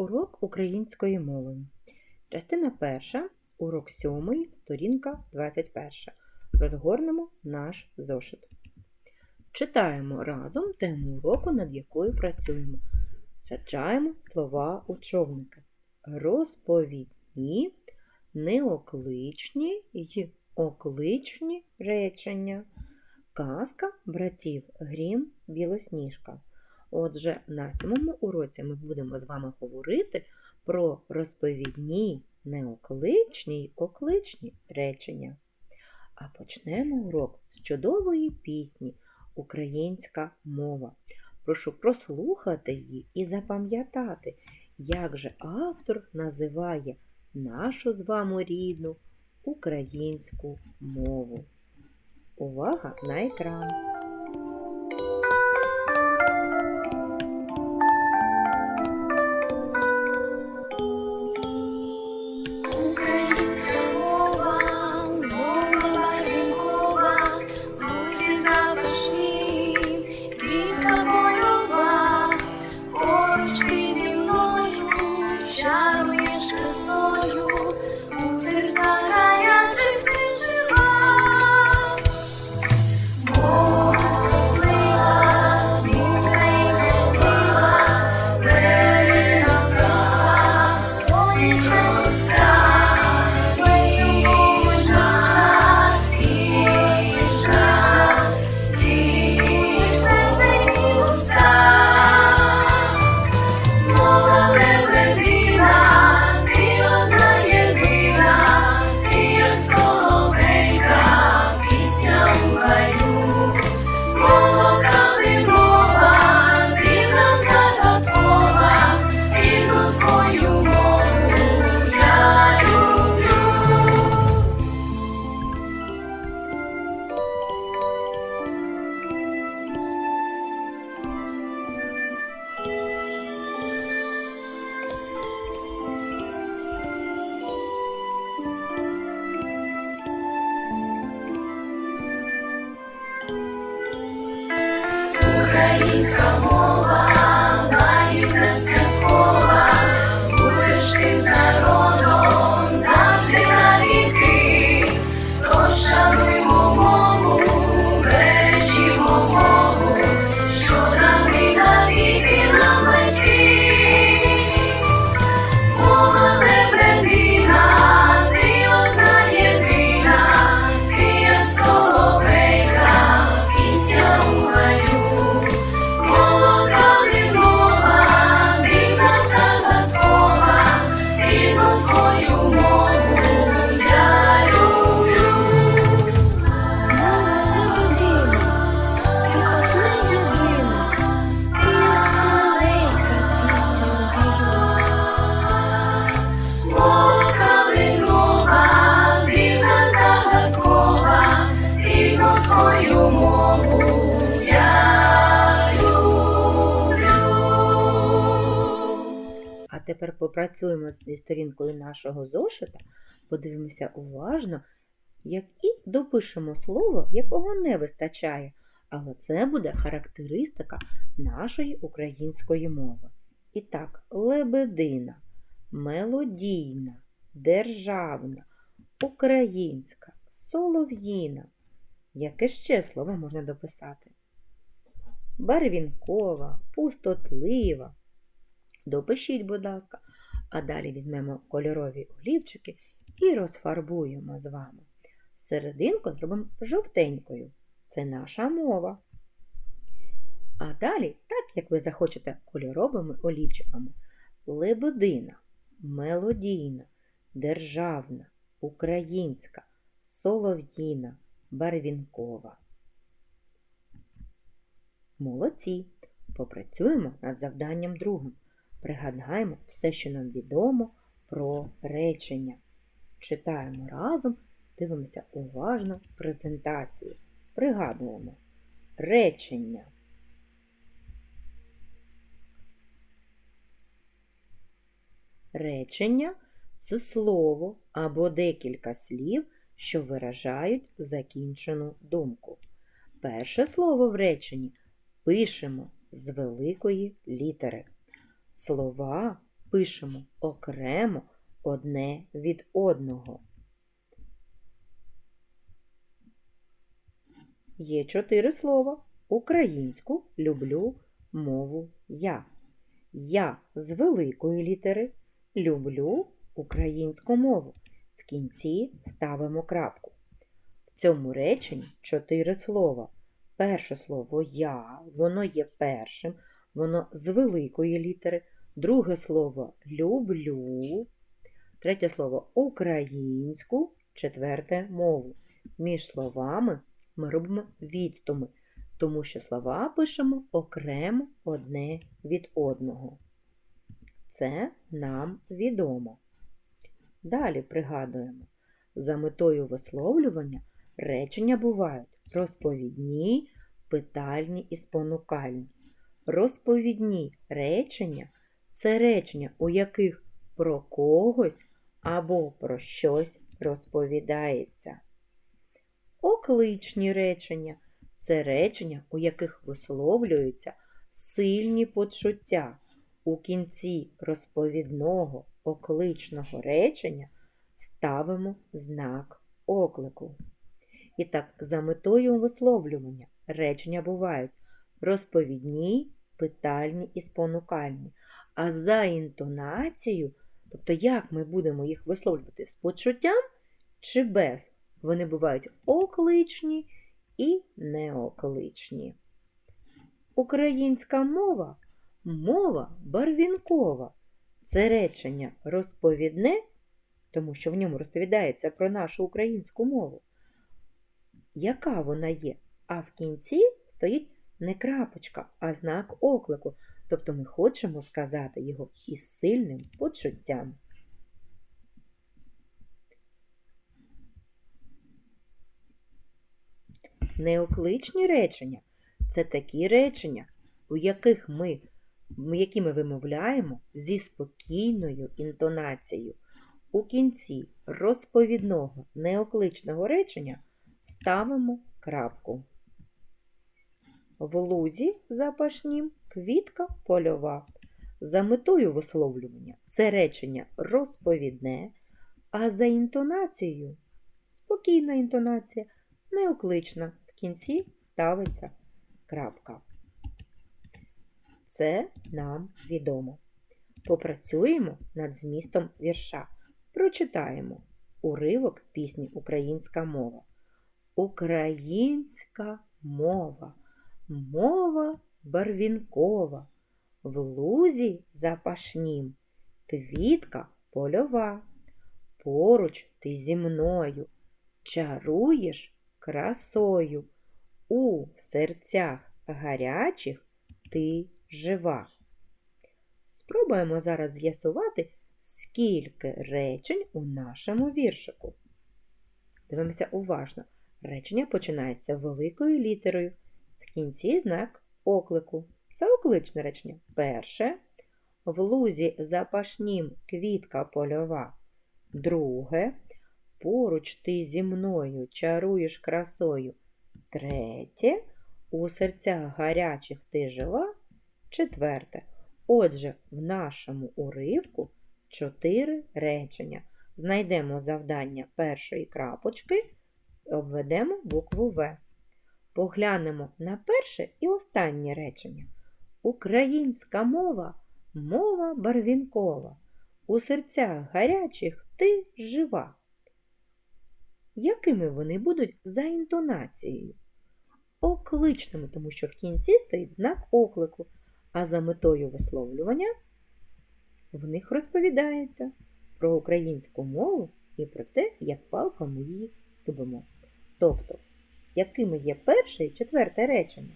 Урок української мови. Частина перша, урок сьомий, сторінка 21. Розгорнемо наш зошит. Читаємо разом тему уроку, над якою працюємо. Саджаємо слова у човники. Розповідні, неокличні й окличні речення. Казка братів Грім Білосніжка. Отже, на сьомому уроці ми будемо з вами говорити про розповідні, неокличні й окличні речення. А почнемо урок з чудової пісні Українська мова. Прошу прослухати її і запам'ятати, як же автор називає нашу з вами рідну українську мову. Увага на екран! Тепер попрацюємо зі сторінкою нашого зошита, подивимося уважно, як і допишемо слово, якого не вистачає. Але це буде характеристика нашої української мови. І так, лебедина, мелодійна, державна, українська, солов'їна. Яке ще слово можна дописати? Барвінкова, пустотлива. Допишіть, будь ласка, а далі візьмемо кольорові олівчики і розфарбуємо з вами. Серединку зробимо жовтенькою. Це наша мова. А далі, так як ви захочете кольоровими олівчиками, лебедина, мелодійна, державна, українська, солов'їна, барвінкова. Молодці! Попрацюємо над завданням другим. Пригадаємо все, що нам відомо про речення. Читаємо разом, дивимося уважно презентацію. Пригадуємо речення. Речення це слово або декілька слів, що виражають закінчену думку. Перше слово в реченні пишемо з великої літери. Слова пишемо окремо одне від одного. Є чотири слова. Українську люблю мову я. Я з великої літери люблю українську мову. В кінці ставимо крапку. В цьому реченні чотири слова. Перше слово я, воно є першим, воно з великої літери. Друге слово люблю. Третє слово українську, четверте мову. Між словами ми робимо відстуми, тому що слова пишемо окремо одне від одного. Це нам відомо. Далі пригадуємо, за метою висловлювання речення бувають розповідні, питальні і спонукальні. Розповідні речення це речення, у яких про когось або про щось розповідається. Окличні речення це речення, у яких висловлюються сильні почуття. У кінці розповідного окличного речення ставимо знак оклику. І так, за метою висловлювання речення бувають розповідні, питальні і спонукальні. А за інтонацією, тобто як ми будемо їх висловлювати з почуттям чи без, вони бувають окличні і неокличні. Українська мова мова барвінкова. Це речення розповідне, тому що в ньому розповідається про нашу українську мову. Яка вона є? А в кінці стоїть не крапочка, а знак оклику. Тобто ми хочемо сказати його із сильним почуттям. Неокличні речення це такі речення, у яких ми, які ми вимовляємо зі спокійною інтонацією. У кінці розповідного неокличного речення ставимо крапку. В лузі запашнім квітка польова. За метою висловлювання це речення розповідне, а за інтонацією спокійна інтонація, неоклична. В кінці ставиться крапка. Це нам відомо. Попрацюємо над змістом вірша. Прочитаємо уривок пісні Українська мова. Українська мова, мова барвінкова, в лузі запашнім, квітка польова. Поруч ти зі мною чаруєш красою, у серцях гарячих ти жива. Спробуємо зараз з'ясувати, скільки речень у нашому віршику. Дивимося уважно. Речення починається великою літерою. Кінці знак оклику. Це окличне речення. Перше. В лузі запашнім квітка польова. Друге. Поруч ти зі мною чаруєш красою. Третє. У серцях гарячих ти жива. Четверте. Отже, в нашому уривку чотири речення. Знайдемо завдання першої крапочки, обведемо букву В. Поглянемо на перше і останнє речення. Українська мова мова барвінкова. У серцях гарячих ти жива. Якими вони будуть за інтонацією? Окличними, тому що в кінці стоїть знак оклику, а за метою висловлювання в них розповідається про українську мову і про те, як палко ми її любимо. Тобто, якими є перше і четверте речення?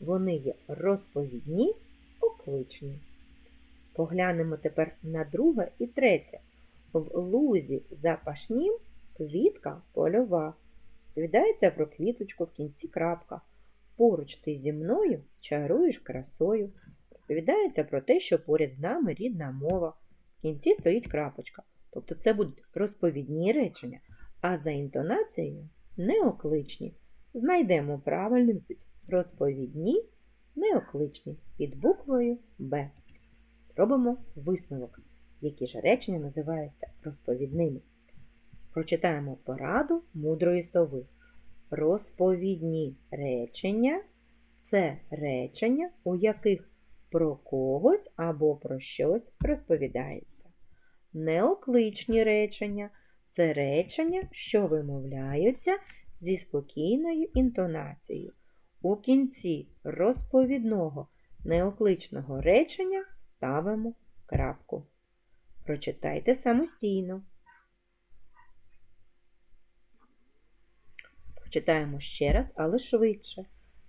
Вони є розповідні, окличні. Поглянемо тепер на друге і третє. В лузі запашнім квітка польова. Сповідається про квіточку в кінці крапка. Поруч ти зі мною чаруєш красою. Розповідається про те, що поряд з нами рідна мова. В кінці стоїть крапочка. Тобто це будуть розповідні речення, а за інтонацією неокличні. Знайдемо правильний. Розповідні, неокличні під буквою Б. зробимо висновок, які ж речення називаються розповідними. Прочитаємо пораду мудрої сови. Розповідні речення це речення, у яких про когось або про щось розповідається. Неокличні речення це речення, що вимовляються зі спокійною інтонацією. У кінці розповідного неокличного речення ставимо крапку. Прочитайте самостійно. Прочитаємо ще раз, але швидше.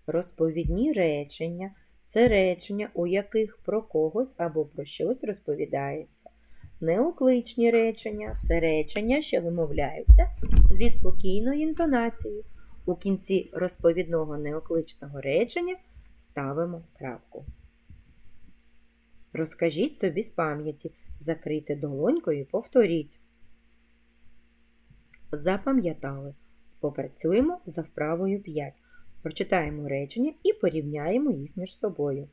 Розповідні речення це речення, у яких про когось або про щось розповідається. Неокличні речення це речення, що вимовляються зі спокійною інтонацією. У кінці розповідного неокличного речення ставимо крапку. Розкажіть собі з пам'яті, закрийте долонькою і повторіть. Запам'ятали. Попрацюємо за вправою 5. Прочитаємо речення і порівняємо їх між собою.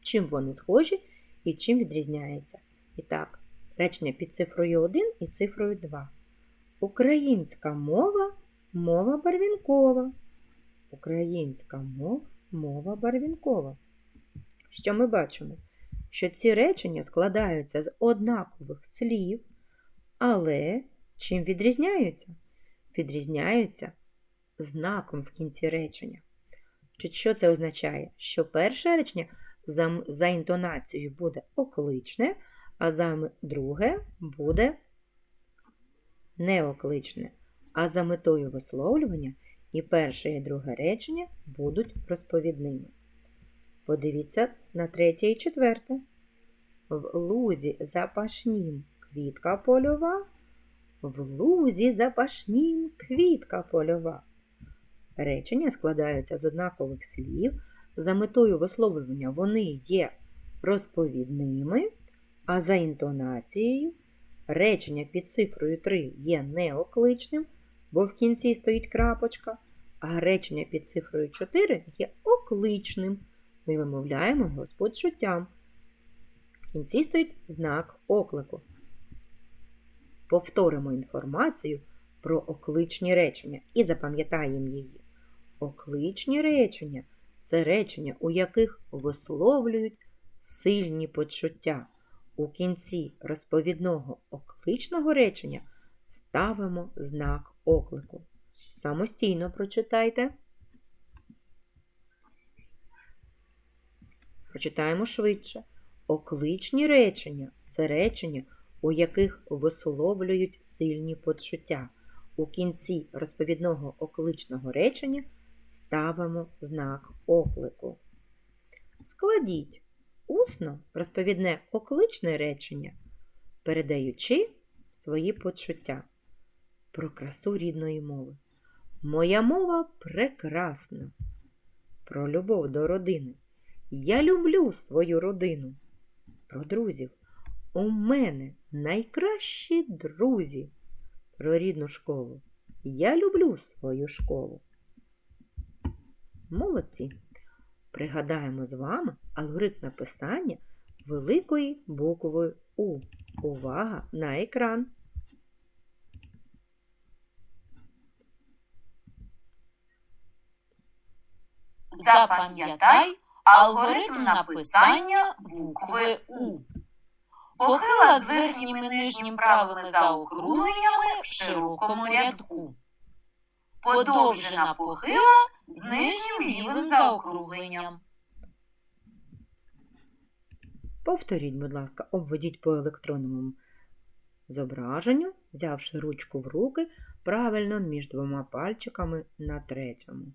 Чим вони схожі і чим відрізняються. І так, речення під цифрою 1 і цифрою 2. Українська мова мова барвінкова. Українська мова мова барвінкова. Що ми бачимо? Що ці речення складаються з однакових слів, але чим відрізняються? Відрізняються знаком в кінці речення. Чи що це означає? Що перше речення за, за інтонацією буде окличне, а за друге буде неокличне. А за метою висловлювання і перше і друге речення будуть розповідними. Подивіться на третє і четверте. В лузі запашнім квітка польова, в лузі запашнім квітка польова. Речення складаються з однакових слів. За метою висловлювання вони є розповідними, а за інтонацією речення під цифрою 3 є неокличним, бо в кінці стоїть крапочка, а речення під цифрою 4 є окличним. Ми вимовляємо його з почуттям. В кінці стоїть знак оклику. Повторимо інформацію про окличні речення і запам'ятаємо її. Окличні речення це речення, у яких висловлюють сильні почуття. У кінці розповідного окличного речення ставимо знак оклику. Самостійно прочитайте. Прочитаємо швидше. Окличні речення це речення, у яких висловлюють сильні почуття. У кінці розповідного окличного речення ставимо знак оклику. Складіть усно розповідне окличне речення, передаючи свої почуття про красу рідної мови. Моя мова прекрасна. Про любов до родини. Я люблю свою родину. Про друзів. У мене найкращі друзі. Про рідну школу. Я люблю свою школу. Молодці! Пригадаємо з вами алгоритм написання великої буквою У. Увага на екран! Запам'ятай алгоритм написання букви У. Похила з верхнім і нижнім правими заокругленнями в широкому рядку. Подовжена похила з нижнім лівим заокругленням. Повторіть, будь ласка, обведіть по електронному зображенню, взявши ручку в руки правильно між двома пальчиками на третьому.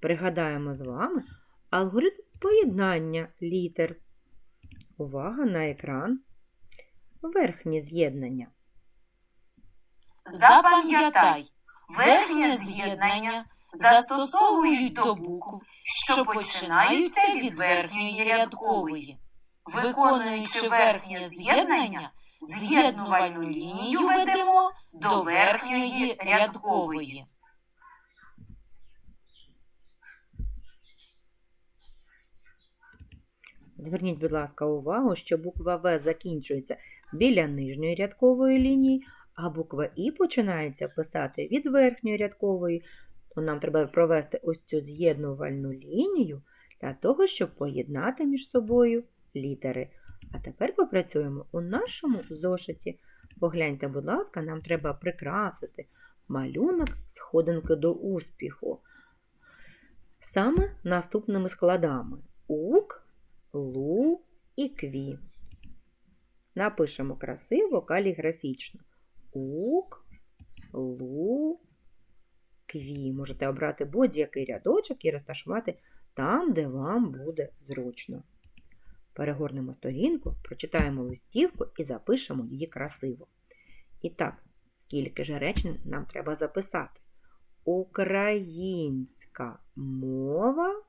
Пригадаємо з вами алгоритм поєднання літер. Увага на екран. Верхнє з'єднання. Запам'ятай, верхнє з'єднання застосовують до букв, що починаються від верхньої рядкової. Виконуючи верхнє з'єднання, з'єднувальну лінію ведемо до верхньої рядкової. Зверніть, будь ласка, увагу, що буква В закінчується біля нижньої рядкової лінії, а буква І починається писати від верхньої рядкової. То нам треба провести ось цю з'єднувальну лінію для того, щоб поєднати між собою літери. А тепер попрацюємо у нашому зошиті. Погляньте, будь ласка, нам треба прикрасити малюнок сходинки до успіху. Саме наступними складами ук, лу і кві. Напишемо красиво каліграфічно. Ук, лу. Можете обрати будь-який рядочок і розташувати там, де вам буде зручно. Перегорнемо сторінку, прочитаємо листівку і запишемо її красиво. І так, скільки ж речень нам треба записати? Українська мова,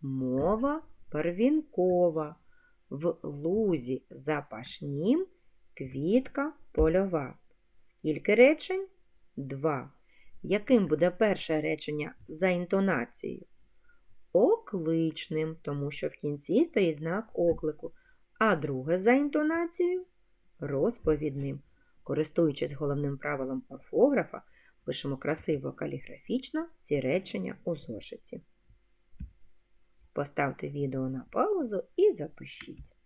мова первінкова. В лузі запашнім квітка польова. Скільки речень? Два. Яким буде перше речення за інтонацією? Окличним, тому що в кінці стоїть знак оклику, а друге за інтонацією розповідним. Користуючись головним правилом орфографа, пишемо красиво каліграфічно ці речення у зошиті. Поставте відео на паузу і запишіть.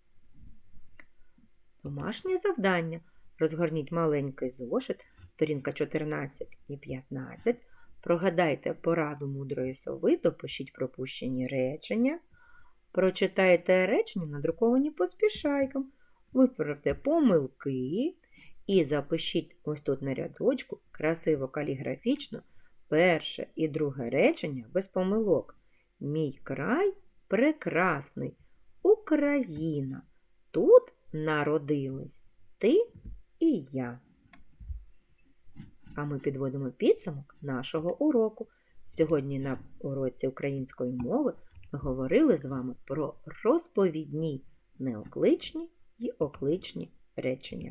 Домашнє завдання. Розгорніть маленький зошит, сторінка 14 і 15. Прогадайте пораду мудрої сови, допишіть пропущені речення. Прочитайте речення, надруковані поспішайком. Виправте помилки і запишіть ось тут на рядочку красиво каліграфічно перше і друге речення без помилок. Мій край прекрасний. Україна. Тут народились ти і я. А ми підводимо підсумок нашого уроку. Сьогодні на уроці української мови ми говорили з вами про розповідні неокличні і окличні речення.